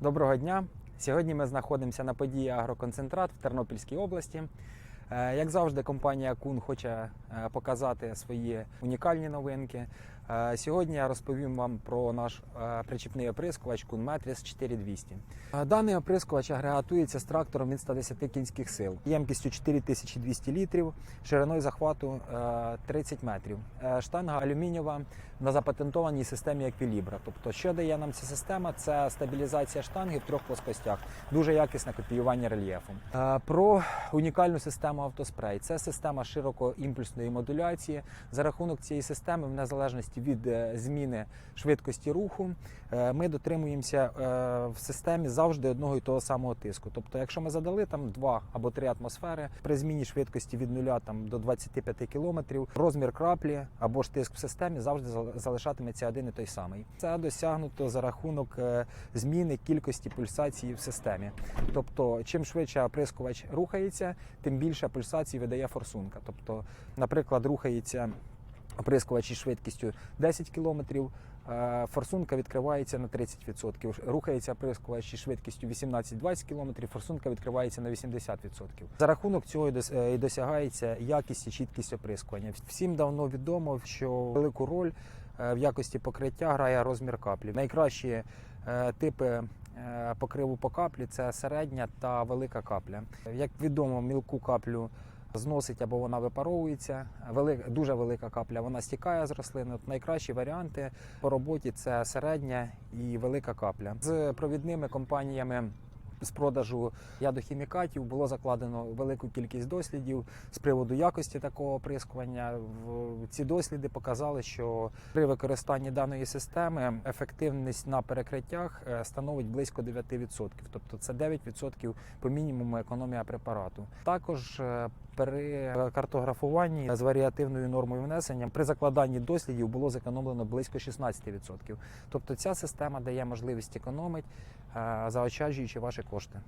Доброго дня! Сьогодні ми знаходимося на події Агроконцентрат в Тернопільській області. Е, Як завжди, компанія Кун хоче е, показати свої унікальні новинки. Е, Сьогодні я розповім вам про наш е, причіпний оприскувач Кун Метріс 4200. Е, Даний оприскувач агрегатується з трактором від 110 кінських сил, ємкістю 4200 літрів, шириною захвату е, 30 метрів. Штанга алюмінієва на запатентованій системі еквілібра. Тобто, що дає нам ця система? Це стабілізація штанги в трьох плоскостях, дуже якісне копіювання рельєфу. Про унікальну систему автоспрей. Це система широкоімпульсної модуляції. За рахунок цієї системи, в незалежності від е, зміни швидкості руху, е, ми дотримуємося е, в системі завжди одного і того самого тиску. Тобто, якщо ми задали там 2 або 3 атмосфери при зміні швидкості від 0 там, до 25 км, розмір краплі або ж тиск в системі завжди зал- залишатиметься один і той самий. Це досягнуто за рахунок зміни кількості пульсацій в системі. Тобто, чим швидше оприскувач рухається, тим більше пульсацій видає форсунка. Тобто, наприклад, рухається оприскувач із швидкістю 10 км, е, форсунка відкривається на 30%. Рухається оприскувач із швидкістю 18-20 км, форсунка відкривається на 80%. За рахунок цього е, і досягається якість і чіткість оприскування. Всім давно відомо, що велику роль е, в якості покриття грає розмір каплі. Найкращі типи покриву по каплі це середня та велика капля. Як відомо, мілку каплю зносить або вона випаровується. Велика, дуже велика капля вона стікає з рослини. От найкращі варіанти по роботі це середня і велика капля. З провідними компаніями. З продажу ядохімікатів було закладено велику кількість дослідів з приводу якості такого оприскування. Ці досліди показали, що при використанні даної системи ефективність на перекриттях е, становить близько 9%. Тобто це 9% по мінімуму економія препарату. Також е, при картографуванні з варіативною нормою внесення при закладанні дослідів було зекономлено близько 16%. Тобто ця система дає можливість економити, е, заощаджуючи ваші кошти.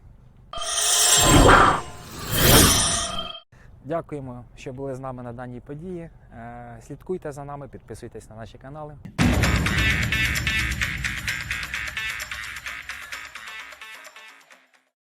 Дякуємо, що були з нами на даній події. Е, Слідкуйте за нами, підписуйтесь на наші канали.